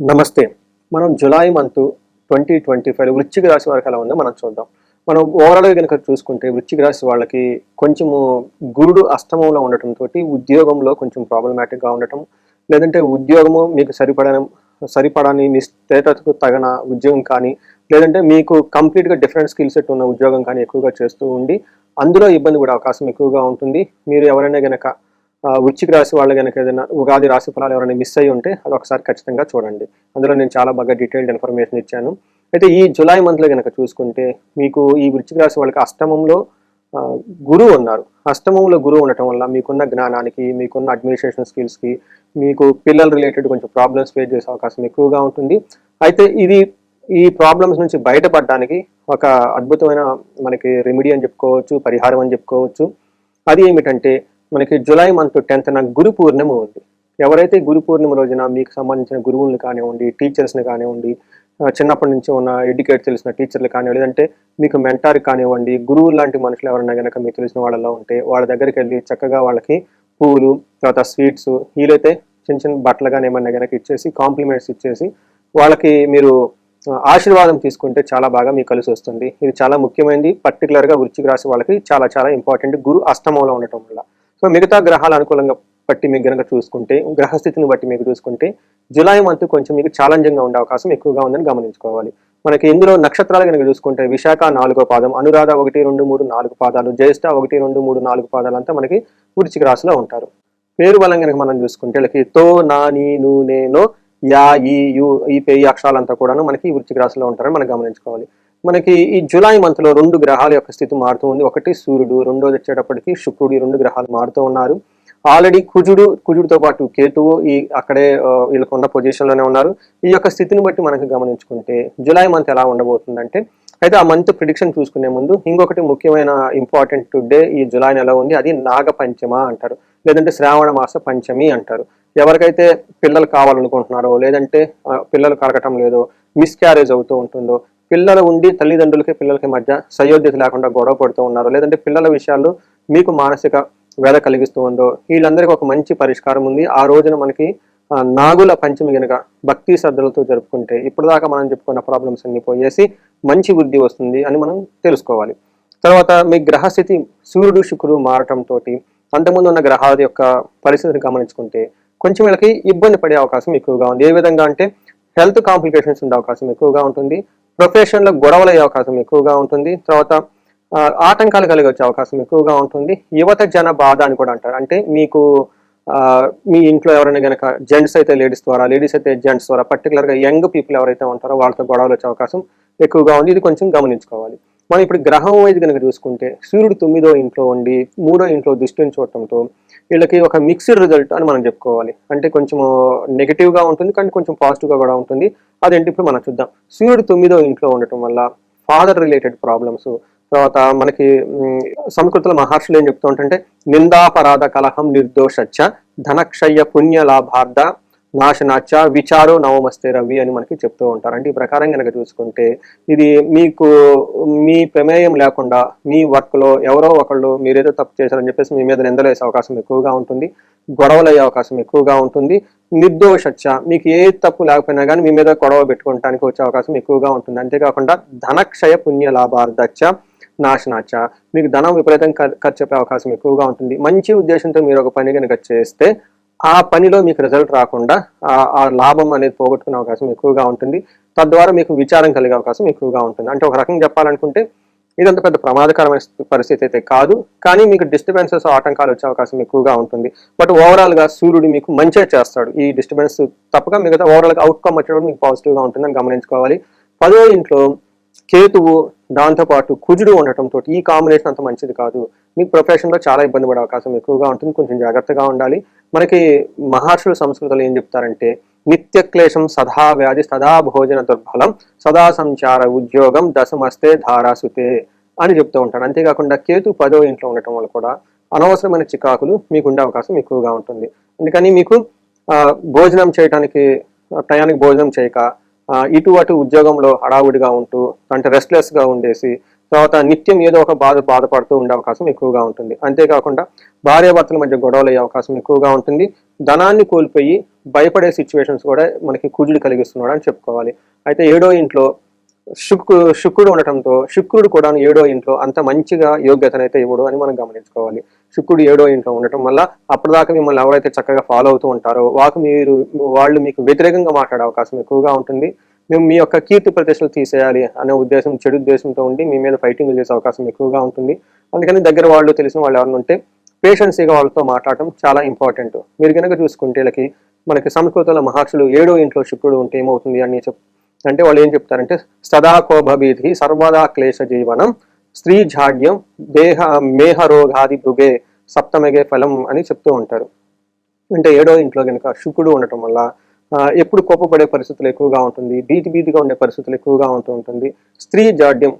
నమస్తే. మనం July month twenty twenty five వృశ్చిక రాశి వారికి ఎలా ఉందో మనం చూద్దాం. మనం ఓవరాల్గా కనుక చూసుకుంటే వృశ్చిక రాశి వాళ్ళకి కొంచెము గురుడు అష్టమంలో ఉండటంతో ఉద్యోగంలో కొంచెం ప్రాబ్లమాటిక్గా ఉండటం లేదంటే ఉద్యోగము మీకు సరిపడని సరిపడని మీ స్టేటస్కు తగిన ఉద్యోగం కానీ లేదంటే మీకు కంప్లీట్గా డిఫరెంట్ స్కిల్ సెట్ ఉన్న ఉద్యోగం కానీ ఎక్కువగా చేస్తూ ఉండి అందులో ఇబ్బంది కూడా అవకాశం ఎక్కువగా ఉంటుంది. మీరు ఎవరైనా కనుక వృచ్చిక రాశి వాళ్ళు కనుక ఏదైనా ఉగాది రాశి ఫలాలు ఎవరైనా మిస్ అయ్యి ఉంటే అది ఒకసారి ఖచ్చితంగా చూడండి. అందులో నేను చాలా బాగా డీటెయిల్డ్ ఇన్ఫర్మేషన్ ఇచ్చాను. అయితే ఈ జూలై మంత్లో కనుక చూసుకుంటే మీకు ఈ వృచ్చిక రాశి వాళ్ళకి అష్టమంలో గురువు ఉన్నారు. అష్టమంలో గురువు ఉండటం వల్ల మీకున్న జ్ఞానానికి మీకున్న అడ్మినిస్ట్రేషన్ స్కిల్స్కి మీకు పిల్లల రిలేటెడ్ కొంచెం ప్రాబ్లమ్స్ ఫేస్ చేసే అవకాశం ఎక్కువగా ఉంటుంది. అయితే ఇది ఈ ప్రాబ్లమ్స్ నుంచి బయటపడడానికి ఒక అద్భుతమైన మనకి రెమెడీ అని చెప్పుకోవచ్చు పరిహారం అని చెప్పుకోవచ్చు. అది ఏమిటంటే మనకి జూలై మంత్ టెన్త్న గురు పూర్ణిమ ఉంది. ఎవరైతే గురు పూర్ణిమ రోజున మీకు సంబంధించిన గురువులను కానివ్వండి టీచర్స్ని కానివ్వండి చిన్నప్పటి నుంచి ఉన్న ఎడ్యుకేట్ తెలిసిన టీచర్లు కానివ్వండి లేదంటే మీకు మెంటార్ కానివ్వండి గురువు లాంటి మనుషులు ఎవరైనా కనుక మీకు తెలిసిన వాళ్ళలో ఉంటే వాళ్ళ దగ్గరికి వెళ్ళి చక్కగా వాళ్ళకి పూలు తర్వాత స్వీట్స్ వీలైతే చిన్న చిన్న బట్టలు కానీ ఏమన్నా కనుక ఇచ్చేసి కాంప్లిమెంట్స్ ఇచ్చేసి వాళ్ళకి మీరు ఆశీర్వాదం తీసుకుంటే చాలా బాగా మీకు కలిసి వస్తుంది. ఇది చాలా ముఖ్యమైనది పర్టికులర్గా వృత్తికి రాసి వాళ్ళకి చాలా చాలా ఇంపార్టెంట్. గురు అష్టమంలో ఉండటం వల్ల. సో మిగతా గ్రహాలు అనుకూలంగా బట్టి మీకు గనక చూసుకుంటే గ్రహస్థితిని బట్టి మీకు చూసుకుంటే జూలై మంత్ కొంచెం మీకు ఛాలెంజింగ్గా ఉండే అవకాశం ఎక్కువగా ఉందని గమనించుకోవాలి. మనకి ఇందులో నక్షత్రాలు కనుక చూసుకుంటే విశాఖ నాలుగో పాదం అనురాధ ఒకటి రెండు మూడు నాలుగు పాదాలు జ్యేష్ఠ ఒకటి రెండు మూడు నాలుగు పాదాలు అంతా మనకి వృచ్చిక రాశిలో ఉంటారు. పేరు బలం కనుక మనం చూసుకుంటే వీళ్ళకి తో నా నీ ను నేను యా ఈ యు ఈ పే అక్షరాలంతా కూడాను మనకి వృచ్చిక రాశిలో ఉంటారని మనం గమనించుకోవాలి. మనకి ఈ జూలై మంత్లో రెండు గ్రహాల యొక్క స్థితి మారుతూ ఉంది. ఒకటి సూర్యుడు రెండోది వచ్చేటప్పటికి శుక్రుడు రెండు గ్రహాలు మారుతూ ఉన్నారు. ఆల్రెడీ కుజుడు కుజుడితో పాటు కేతువు ఈ అక్కడే వీళ్ళకున్న పొజిషన్లోనే ఉన్నారు. ఈ యొక్క స్థితిని బట్టి మనకి గమనించుకుంటే జూలై మంత్ ఎలా ఉండబోతుందంటే అయితే ఆ మంత్ ప్రిడిక్షన్ చూసుకునే ముందు ఇంకొకటి ముఖ్యమైన ఇంపార్టెంట్ డే ఈ జులై నెల ఉంది. అది నాగ పంచమ అంటారు. లేదంటే శ్రావణ మాస పంచమి అంటారు. ఎవరికైతే పిల్లలు కావాలనుకుంటున్నారో లేదంటే పిల్లలు కలగటం లేదో మిస్క్యారేజ్ అవుతూ ఉంటుందో పిల్లలు ఉండి తల్లిదండ్రులకి పిల్లలకి మధ్య సయోధ్యత లేకుండా గొడవ పడుతూ ఉన్నారో లేదంటే పిల్లల విషయాల్లో మీకు మానసిక వేద కలిగిస్తూ ఉందో వీళ్ళందరికీ ఒక మంచి పరిష్కారం ఉంది. ఆ రోజున మనకి నాగుల పంచమి గనక భక్తి శ్రద్ధలతో జరుపుకుంటే ఇప్పటిదాకా మనం చెప్పుకున్న ప్రాబ్లమ్స్ అన్ని పోయేసి మంచి వృద్ధి వస్తుంది అని మనం తెలుసుకోవాలి. తర్వాత మీ గ్రహస్థితి సూర్యుడు శుక్రుడు మారటంతో అంతకుముందు ఉన్న గ్రహాల యొక్క పరిస్థితిని గమనించుకుంటే కొంచెం వీళ్ళకి ఇబ్బంది పడే అవకాశం ఎక్కువగా ఉంది. ఏ విధంగా అంటే హెల్త్ కాంప్లికేషన్స్ ఉండే అవకాశం ఎక్కువగా ఉంటుంది. ప్రొఫెషన్లో గొడవలు అయ్యే అవకాశం ఎక్కువగా ఉంటుంది. తర్వాత ఆటంకాలు కలిగి వచ్చే అవకాశం ఎక్కువగా ఉంటుంది. యువత జన బాధ అని కూడా అంటారు. అంటే మీకు ఆ, మీ ఇంట్లో ఎవరైనా గనక జెంట్స్ అయితే లేడీస్ ద్వారా లేడీస్ అయితే జెంట్స్ ద్వారా పర్టికులర్గా యంగ్ పీపుల్ ఎవరైతే ఉంటారో వాళ్ళతో గొడవలు వచ్చే అవకాశం ఎక్కువగా ఉంది. ఇది కొంచెం గమనించుకోవాలి. మనం ఇప్పుడు గ్రహం వైజ్ కనుక చూసుకుంటే సూర్యుడు తొమ్మిదో ఇంట్లో ఉండి మూడో ఇంట్లో దృష్టిని చూడటంతో వీళ్ళకి ఒక మిక్స్డ్ రిజల్ట్ అని మనం చెప్పుకోవాలి. అంటే కొంచెం నెగిటివ్గా ఉంటుంది కానీ కొంచెం పాజిటివ్గా కూడా ఉంటుంది. అదేంటి ఇప్పుడు మనం చూద్దాం. సూర్యుడు తొమ్మిదో ఇంట్లో ఉండటం వల్ల ఫాదర్ రిలేటెడ్ ప్రాబ్లమ్స్ తర్వాత మనకి సంస్కృతుల మహర్షులు ఏం చెప్తూ ఉంటే నిందాపరాధ కలహం నిర్దోషచ్చ ధనక్షయ పుణ్య లాభార్థ నాశనాచ విచారో నవమస్తే రవి అని మనకి చెప్తూ ఉంటారు. అంటే ఈ ప్రకారం కనుక చూసుకుంటే ఇది మీకు మీ ప్రమేయం లేకుండా మీ వర్క్లో ఎవరో ఒకళ్ళు మీరేదో తప్పు చేశారని చెప్పేసి మీ మీద నిందలు వేసే అవకాశం ఎక్కువగా ఉంటుంది. గొడవలు అయ్యే అవకాశం ఎక్కువగా ఉంటుంది. నిర్దోషచ్చ మీకు ఏ తప్పు లేకపోయినా కానీ మీ మీద గొడవ పెట్టుకోవడానికి వచ్చే అవకాశం ఎక్కువగా ఉంటుంది. అంతేకాకుండా ధనక్షయ పుణ్య లాభార్థచ్చ నాశనాచ మీకు ధనం విపరీతం ఖర్చు అవకాశం ఎక్కువగా ఉంటుంది. మంచి ఉద్దేశంతో మీరు ఒక పని కనుక చేస్తే ఆ పనిలో మీకు రిజల్ట్ రాకుండా ఆ- లాభం అనేది పోగొట్టుకునే అవకాశం ఎక్కువగా ఉంటుంది. తద్వారా మీకు విచారం కలిగే అవకాశం ఎక్కువగా ఉంటుంది. అంటే ఒక రకంగా చెప్పాలనుకుంటే ఇదంత పెద్ద ప్రమాదకరమైన పరిస్థితి అయితే కాదు. కానీ మీకు డిస్టర్బెన్సెస్ ఆటంకాలు వచ్చే అవకాశం ఎక్కువగా ఉంటుంది. బట్ ఓవరాల్గా సూర్యుడు మీకు మంచిగా చేస్తాడు. ఈ డిస్టర్బెన్స్ తప్పక మిగతా ఓవరాల్గా అవుట్కమ్ వచ్చేటప్పుడు మీకు పాజిటివ్గా ఉంటుందని గమనించుకోవాలి. పదో ఇంట్లో కేతువు దాంతోపాటు కుజుడు ఉండటంతో ఈ కాంబినేషన్ అంత మంచిది కాదు. మీకు ప్రొఫెషన్లో చాలా ఇబ్బంది పడే అవకాశం ఎక్కువగా ఉంటుంది. కొంచెం జాగ్రత్తగా ఉండాలి. మనకి మహర్షుల సంస్కృతులు ఏం చెప్తారంటే నిత్య క్లేశం సదా వ్యాధి సదా భోజన దుర్బలం సదా సంచార ఉద్యోగం దశమస్తే ధారాసుతే అని చెప్తూ ఉంటాడు అంతేకాకుండా కేతు పదో ఇంట్లో ఉండటం వల్ల కూడా అనవసరమైన చికాకులు మీకు ఉండే అవకాశం ఎక్కువగా ఉంటుంది. అందుకని మీకు ఆ, భోజనం చేయడానికి టయానికి భోజనం చేయక ఇటు అటు ఉద్యోగంలో హడావుడిగా ఉంటూ అంటే రెస్ట్లెస్గా ఉండేసి తర్వాత నిత్యం ఏదో ఒక బాధ బాధపడుతూ ఉండే అవకాశం ఎక్కువగా ఉంటుంది. అంతేకాకుండా భార్యాభర్తల మధ్య గొడవలు అయ్యే అవకాశం ఎక్కువగా ఉంటుంది. ధనాన్ని కోల్పోయి భయపడే సిచ్యువేషన్స్ కూడా మనకి కుజుడు కలిగిస్తున్నాడు అని చెప్పుకోవాలి. అయితే ఏడో ఇంట్లో శుక్రు శుక్రుడు ఉండటంతో శుక్రుడు కూడా ఏడో ఇంట్లో అంత మంచిగా యోగ్యతనైతే ఇవ్వడు అని మనం గమనించుకోవాలి. శుక్రుడు ఏడో ఇంట్లో ఉండటం వల్ల అప్పటిదాకా మిమ్మల్ని ఎవరైతే చక్కగా ఫాలో అవుతూ ఉంటారో వాకు మీరు వాళ్ళు మీకు వ్యతిరేకంగా మాట్లాడే అవకాశం ఎక్కువగా ఉంటుంది. మేము మీ యొక్క కీర్తి ప్రతిష్టలు తీసేయాలి అనే ఉద్దేశం చెడు ఉద్దేశంతో ఉండి మీ మీద ఫైటింగ్ చేసే అవకాశం ఎక్కువగా ఉంటుంది. అందుకని దగ్గర వాళ్ళు తెలిసిన వాళ్ళు ఎవరైనా ఉంటే పేషెన్సీగా వాళ్ళతో మాట్లాడటం చాలా ఇంపార్టెంట్ మీరు కనుక చూసుకుంటే వీళ్ళకి మనకి సంస్కృతంలో మహర్షులు ఏడో ఇంట్లో శుక్రుడు ఉంటే ఏమవుతుంది అని చెప్ అంటే వాళ్ళు ఏం చెప్తారంటే సదా కోభభీధి సర్వదా క్లేశ జీవనం స్త్రీ జాడ్యం దేహ మేహ రోగాది భృగే సప్తమగే ఫలం అని చెప్తూ ఉంటారు. అంటే ఏడో ఇంట్లో కనుక శుకుడు ఉండటం వల్ల ఎప్పుడు కోపపడే పరిస్థితులు ఎక్కువగా ఉంటుంది భీతి భీతిగా ఉండే పరిస్థితులు ఎక్కువగా ఉంటూ ఉంటుంది. స్త్రీ జాడ్యం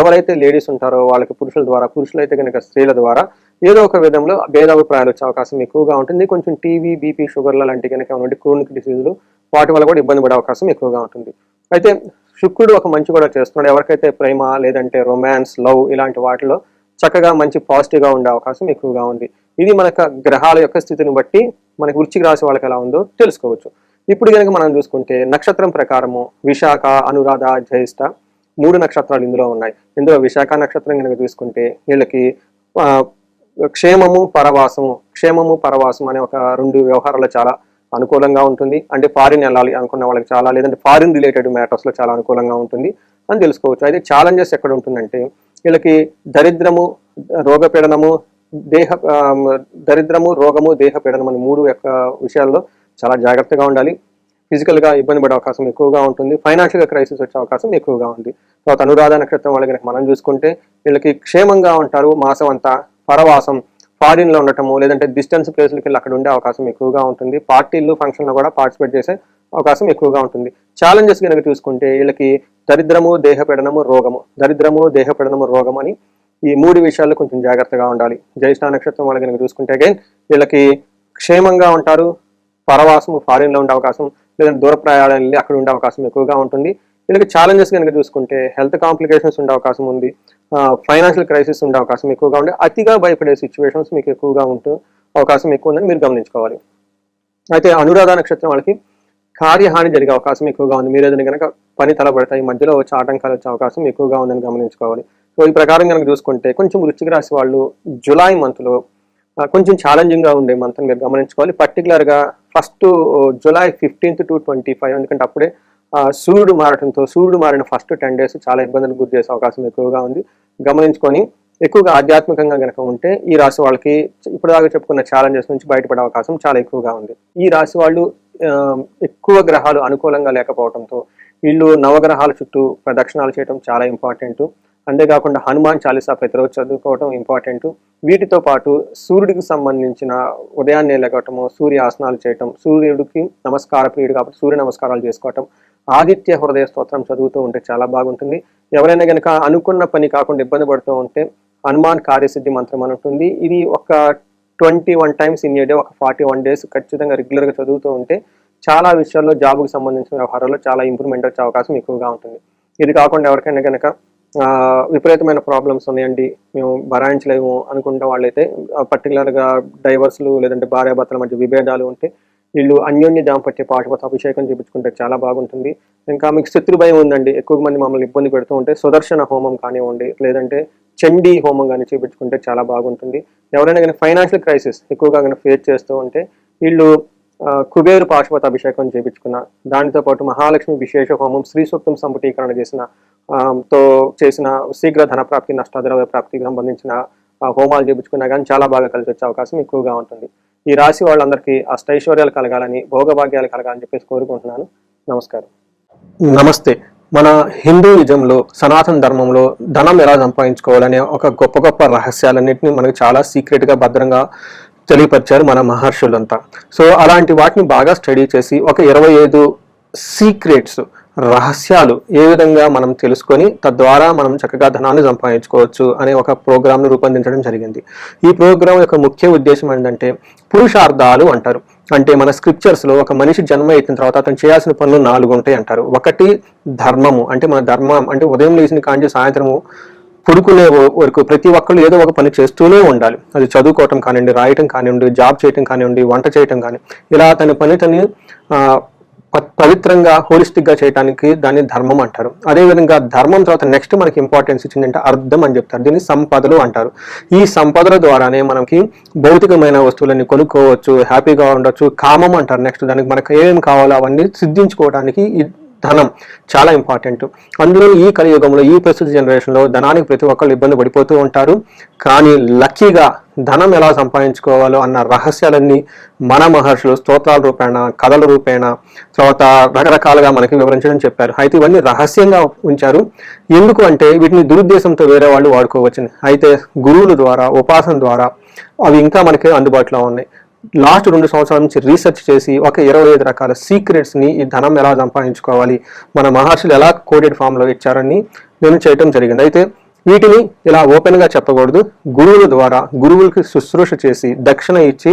ఎవరైతే లేడీస్ ఉంటారో వాళ్ళకి పురుషుల ద్వారా పురుషులైతే కనుక స్త్రీల ద్వారా ఏదో ఒక విధంలో భేదాభిప్రాయాలు వచ్చే అవకాశం ఎక్కువగా ఉంటుంది. కొంచెం టీవీ బీపీ షుగర్ల లాంటి కనుక ఉన్నటువంటి క్రోనిక్ డిసీజులు వాటి వల్ల కూడా ఇబ్బంది పడే అవకాశం ఎక్కువగా ఉంటుంది. అయితే శుక్రుడు ఒక మంచి కూడా చేస్తున్నాడు. ఎవరికైతే ప్రేమ లేదంటే రొమాన్స్ లవ్ ఇలాంటి వాటిలో చక్కగా మంచి పాజిటివ్గా ఉండే అవకాశం ఎక్కువగా ఉంది. ఇది మన గ్రహాల యొక్క స్థితిని బట్టి మనకి వృశ్చిక రాశి వాళ్ళకి ఎలా ఉందో తెలుసుకోవచ్చు. ఇప్పుడు కనుక మనం చూసుకుంటే నక్షత్రం ప్రకారము విశాఖ అనురాధ జ్యేష్ఠ మూడు నక్షత్రాలు ఇందులో ఉన్నాయి. ఇందులో విశాఖ నక్షత్రం కనుక చూసుకుంటే వీళ్ళకి క్షేమము పరవాసము క్షేమము పరవాసం అనే ఒక రెండు వ్యవహారాలు చాలా అనుకూలంగా ఉంటుంది. అంటే ఫారిన్ వెళ్ళాలి అనుకున్న వాళ్ళకి చాలా లేదంటే ఫారిన్ రిలేటెడ్ మ్యాటర్స్లో చాలా అనుకూలంగా ఉంటుంది అని తెలుసుకోవచ్చు. అయితే ఛాలెంజెస్ ఎక్కడ ఉంటుందంటే వీళ్ళకి దరిద్రము రోగపీడనము దేహ దరిద్రము రోగము దేహపీడనం అని మూడు యొక్క విషయాల్లో చాలా జాగ్రత్తగా ఉండాలి. ఫిజికల్గా ఇబ్బంది పడే అవకాశం ఎక్కువగా ఉంటుంది. ఫైనాన్షియల్గా క్రైసిస్ వచ్చే అవకాశం ఎక్కువగా ఉంది. తర్వాత అనురాధ నక్షత్రం వాళ్ళకి మనం చూసుకుంటే వీళ్ళకి క్షేమంగా ఉంటారు. మాసం అంతా పరవాసం ఫారిన్లో ఉండటము లేదంటే డిస్టెన్స్ ప్లేస్లకి వెళ్ళి అక్కడ ఉండే అవకాశం ఎక్కువగా ఉంటుంది. పార్టీలు ఫంక్షన్లో కూడా పార్టిసిపేట్ చేసే అవకాశం ఎక్కువగా ఉంటుంది. ఛాలెంజెస్ కనుక చూసుకుంటే వీళ్ళకి దరిద్రము దేహపీడనము రోగము. దరిద్రము దేహపీడనము రోగం అని ఈ మూడు విషయాల్లో కొంచెం జాగ్రత్తగా ఉండాలి. జ్యేష్ఠ నక్షత్రం వాళ్ళు కనుక చూసుకుంటే అగైన్ వీళ్ళకి క్షేమంగా ఉంటారు. పరవాసము ఫారిన్లో ఉండే అవకాశం లేదంటే దూర ప్రయాణాలు వెళ్ళి అక్కడ ఉండే అవకాశం ఎక్కువగా ఉంటుంది. వీళ్ళకి ఛాలెంజెస్ కనుక చూసుకుంటే హెల్త్ కాంప్లికేషన్స్ ఉండే అవకాశం ఉంది. ఫైనాన్షియల్ క్రైసిస్ ఉండే అవకాశం ఎక్కువగా ఉండే. అతిగా భయపడే సిచ్యువేషన్స్ మీకు ఎక్కువగా ఉంటూ అవకాశం ఎక్కువ ఉందని మీరు గమనించుకోవాలి. అయితే అనురాధ నక్షత్రం వాళ్ళకి కార్యహాని జరిగే అవకాశం ఎక్కువగా ఉంది. మీరు ఏదైనా కనుక పని తలబడతాయి మధ్యలో వచ్చే ఆటంకాలు వచ్చే అవకాశం ఎక్కువగా ఉందని గమనించుకోవాలి. సో ఈ ప్రకారం కనుక చూసుకుంటే కొంచెం వృశ్చిక రాశి వాళ్ళు జులై మంత్లో కొంచెం ఛాలెంజింగ్గా ఉండే మంత్ మీరు గమనించుకోవాలి. పర్టికులర్గా first July fifteenth to twenty five ఎందుకంటే అప్పుడే సూర్యుడు మారడంతో సూర్యుడు మారిన ఫస్ట్ టెన్ డేస్ చాలా ఇబ్బందులు గురి చేసే అవకాశం ఎక్కువగా ఉంది. గమనించుకొని ఎక్కువగా ఆధ్యాత్మికంగా గనక ఉంటే ఈ రాశి వాళ్ళకి ఇప్పటిదాకా చెప్పుకున్న ఛాలెంజెస్ నుంచి బయటపడే అవకాశం చాలా ఎక్కువగా ఉంది. ఈ రాశి వాళ్ళు ఎక్కువ గ్రహాలు అనుకూలంగా లేకపోవడంతో వీళ్ళు నవగ్రహాల చుట్టూ ప్రదక్షిణాలు చేయడం చాలా ఇంపార్టెంట్ అంతేకాకుండా హనుమాన్ చాలీసా ప్రతిరోజు చదువుకోవటం ఇంపార్టెంట్. వీటితో పాటు సూర్యుడికి సంబంధించిన ఉదయాన్నే లెగటము సూర్య ఆసనాలు చేయటం సూర్యుడికి నమస్కార ప్రియుడు కాబట్టి సూర్య నమస్కారాలు చేసుకోవటం ఆదిత్య హృదయ స్తోత్రం చదువుతూ ఉంటే చాలా బాగుంటుంది. ఎవరైనా కనుక అనుకున్న పని కాకుండా ఇబ్బంది పడుతూ ఉంటే హనుమాన్ కార్యసిద్ధి మంత్రం అని ఉంటుంది. ఇది ఒక twenty one times in a day ఒక ఫార్టీ వన్ డేస్ ఖచ్చితంగా రెగ్యులర్గా చదువుతూ ఉంటే చాలా విషయాల్లో జాబ్కి సంబంధించిన వ్యవహారాల్లో చాలా ఇంప్రూవ్మెంట్ వచ్చే అవకాశం ఎక్కువగా ఉంటుంది. ఇది కాకుండా ఎవరికైనా కనుక విపరీతమైన ప్రాబ్లమ్స్ ఉన్నాయండి. మేము భరాయించలేము అనుకుంటే వాళ్ళైతే పర్టికులర్గా డైవర్స్లు లేదంటే భార్యాభర్తల మధ్య విభేదాలు ఉంటే వీళ్ళు అన్యోన్య దాంపత్య పాశుపత అభిషేకం చేయించుకుంటే చాలా బాగుంటుంది. ఇంకా మీకు శత్రు భయం ఉందండి. ఎక్కువ మంది మమ్మల్ని ఇబ్బంది పెడుతూ ఉంటే సుదర్శన హోమం కానివ్వండి లేదంటే చండీ హోమం కానీ చేయించుకుంటే చాలా బాగుంటుంది. ఎవరైనా కానీ ఫైనాన్షియల్ క్రైసిస్ ఎక్కువగా కానీ ఫేస్ చేస్తూ ఉంటే వీళ్ళు కుబేరు పాశుపత అభిషేకం చేయించుకున్న దానితో పాటు మహాలక్ష్మి విశేష హోమం శ్రీ సూక్తం సంపుటీకరణ చేసిన తో చేసిన శీఘ్ర ధన ప్రాప్తి నష్టాద్రవ్య ప్రాప్తికి సంబంధించిన హోమాలు చేయించుకున్నా కానీ చాలా బాగా కలిసి వచ్చే అవకాశం ఎక్కువగా ఉంటుంది. ఈ రాశి వాళ్ళందరికీ అష్టైశ్వర్యాలు కలగాలని భోగభాగ్యాలు కలగాలని చెప్పేసి కోరుకుంటున్నాను. నమస్కారం. నమస్తే. మన హిందూయిజంలో సనాతన ధర్మంలో ధనం ఎలా సంపాదించుకోవాలనే ఒక గొప్ప గొప్ప రహస్యాలన్నింటినీ మనకు చాలా సీక్రెట్గా భద్రంగా తెలియపరిచారు మన మహర్షులంతా. సో అలాంటి వాటిని బాగా స్టడీ చేసి ఒక ఇరవై ఐదు సీక్రెట్స్ రహస్యాలు ఏ విధంగా మనం తెలుసుకొని తద్వారా మనం చక్కగా ధనాన్ని సంపాదించుకోవచ్చు అనే ఒక ప్రోగ్రామ్ను రూపొందించడం జరిగింది. ఈ ప్రోగ్రాం యొక్క ముఖ్య ఉద్దేశం ఏంటంటే పురుషార్థాలు అంటారు. అంటే మన స్క్రిప్చర్స్లో ఒక మనిషి జన్మ అయిన తర్వాత అతను చేయాల్సిన పనులు నాలుగు ఉంటాయి అంటారు. ఒకటి ధర్మము. అంటే మన ధర్మం. అంటే ఉదయం లేచిన కాంచి సాయంత్రము పుడుకునే వరకు ప్రతి ఒక్కళ్ళు ఏదో ఒక పని చేస్తూనే ఉండాలి. అది చదువుకోవటం కానివ్వండి రాయటం కానివ్వండి జాబ్ చేయటం కానివ్వండి వంట చేయటం కానీ ఇలా తన పని తను పవిత్రంగా హోలిస్టిక్గా చేయడానికి దాన్ని ధర్మం అంటారు. అదేవిధంగా ధర్మం తర్వాత నెక్స్ట్ మనకి ఇంపార్టెన్స్ ఇచ్చిందంటే అర్థం అని చెప్తారు. దీన్ని సంపదలు అంటారు. ఈ సంపదల ద్వారానే మనకి భౌతికమైన వస్తువులని కొనుక్కోవచ్చు హ్యాపీగా ఉండొచ్చు కామం అంటారు నెక్స్ట్ దానికి. మనకు ఏమేమి కావాలో అవన్నీ సిద్ధించుకోవడానికి ధనం చాలా ఇంపార్టెంట్. అందులో ఈ కలియుగంలో ఈ ప్రస్తుత జనరేషన్లో ధనానికి ప్రతి ఒక్కళ్ళు ఇబ్బంది పడిపోతూ ఉంటారు. కానీ లక్కీగా ధనం ఎలా సంపాదించుకోవాలో అన్న రహస్యాలన్నీ మన మహర్షులు స్తోత్రాల రూపేణ కథల రూపేణ తర్వాత రకరకాలుగా మనకి వివరించడం చెప్పారు. అయితే ఇవన్నీ రహస్యంగా ఉంచారు. ఎందుకు అంటే వీటిని దురుద్దేశంతో వేరే వాళ్ళు వాడుకోవచ్చు అయితే గురువుల ద్వారా ఉపాసన ద్వారా అవి ఇంకా మనకి అందుబాటులో ఉన్నాయి. లాస్ట్ రెండు సంవత్సరాల నుంచి రీసెర్చ్ చేసి ఒక ఇరవై ఐదు రకాల సీక్రెట్స్ని ఈ ధనం ఎలా సంపాదించుకోవాలి మన మహర్షులు ఎలా కోడెడ్ ఫామ్లో ఇచ్చారని నేను చేయటం జరిగింది. అయితే వీటిని ఇలా ఓపెన్గా చెప్పకూడదు. గురువుల ద్వారా గురువులకి శుశ్రూష చేసి దక్షిణ ఇచ్చి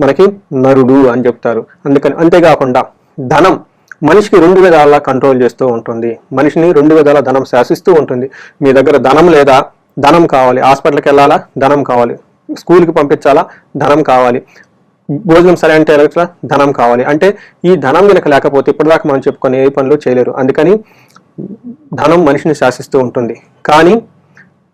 మనకి నరుడు అని చెప్తారు. అందుకని అంతేకాకుండా ధనం మనిషికి రెండు విధాలా కంట్రోల్ చేస్తూ ఉంటుంది. మనిషిని రెండు విధాల ధనం శాసిస్తూ ఉంటుంది. మీ దగ్గర ధనం లేదా ధనం కావాలి. హాస్పిటల్కి వెళ్ళాలా? ధనం కావాలి. స్కూల్కి పంపించాలా? ధనం కావాలి. భోజనం సరే అంటే ధనం కావాలి. అంటే ఈ ధనం కనుక లేకపోతే ఇప్పటిదాకా మనం చెప్పుకొని ఏ పనులు చేయలేరు. అందుకని ధనం మనిషిని శాసిస్తూ ఉంటుంది. కానీ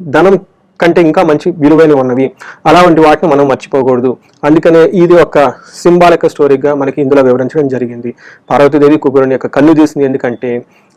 ధనం కంటే ఇంకా మంచి విలువైనవి ఉన్నవి. అలాంటి వాటిని మనం మర్చిపోకూడదు. అందుకనే ఇది ఒక సింబాలిక స్టోరీగా మనకి ఇందులో వివరించడం జరిగింది. పార్వతీదేవి కుబేరుని యొక్క కన్ను తీసింది ఎందుకంటే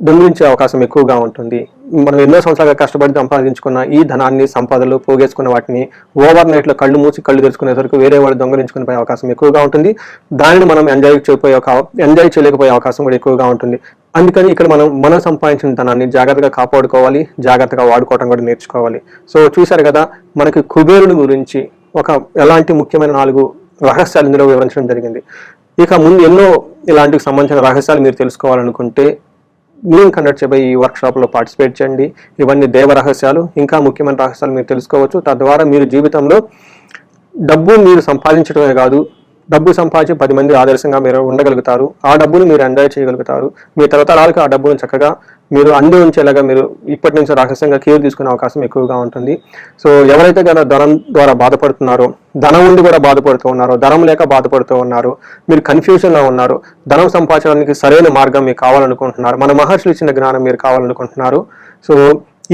దొంగిలించే అవకాశం ఎక్కువగా ఉంటుంది. మనం ఎన్నో సంవత్సరాలుగా కష్టపడి సంపాదించుకున్న ఈ ధనాన్ని సంపదలు పోగేసుకున్న వాటిని ఓవర్ నైట్లో కళ్ళు మూసి కళ్ళు తెరుచుకునేసరికి వేరే వాళ్ళు దొంగలించుకునే పోయే అవకాశం ఎక్కువగా ఉంటుంది. దానిని మనం ఎంజాయ్ చేయకపోయే ఎంజాయ్ చేయలేకపోయే అవకాశం కూడా ఎక్కువగా ఉంటుంది. అందుకని ఇక్కడ మనం మనం సంపాదించిన ధనాన్ని జాగ్రత్తగా కాపాడుకోవాలి జాగ్రత్తగా వాడుకోవడం కూడా నేర్చుకోవాలి. సో చూశారు కదా మనకి కుబేరుని గురించి ఒక ఎలాంటి ముఖ్యమైన నాలుగు రహస్యాలు ఇందులో వివరించడం జరిగింది. ఇక ముందు ఎన్నో ఇలాంటికి సంబంధించిన రహస్యాలు మీరు తెలుసుకోవాలనుకుంటే మీరు కండక్ట్ చేయబోయే ఈ వర్క్షాప్లో పార్టిసిపేట్ చేయండి. ఇవన్నీ దేవ రహస్యాలు ఇంకా ముఖ్యమైన రహస్యాలు మీరు తెలుసుకోవచ్చు. తద్వారా మీరు జీవితంలో డబ్బు మీరు సంపాదించడమే కాదు డబ్బు సంపాదించి పది మంది ఆదర్శంగా మీరు ఉండగలుగుతారు. ఆ డబ్బును మీరు ఎంజాయ్ చేయగలుగుతారు. మీ తరతరాలకు ఆ డబ్బును చక్కగా మీరు అంది ఉంచేలాగా మీరు ఇప్పటి నుంచి రాక్షసంగా కేర్ తీసుకునే అవకాశం ఎక్కువగా ఉంటుంది. సో ఎవరైతే కదా ధనం ద్వారా బాధపడుతున్నారో ధనం ఉండి కూడా బాధపడుతూ ఉన్నారో ధనం లేక బాధపడుతూ ఉన్నారు మీరు కన్ఫ్యూజన్లో ఉన్నారు ధనం సంపాదించడానికి సరైన మార్గం మీకు కావాలనుకుంటున్నారు మన మహర్షులు ఇచ్చిన జ్ఞానం మీరు కావాలనుకుంటున్నారు. సో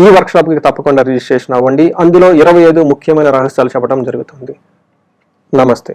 ఈ వర్క్షాప్కి తప్పకుండా రిజిస్ట్రేషన్ అవ్వండి. అందులో ఇరవై ఐదు ముఖ్యమైన రహస్యాలు చెప్పడం జరుగుతుంది. నమస్తే.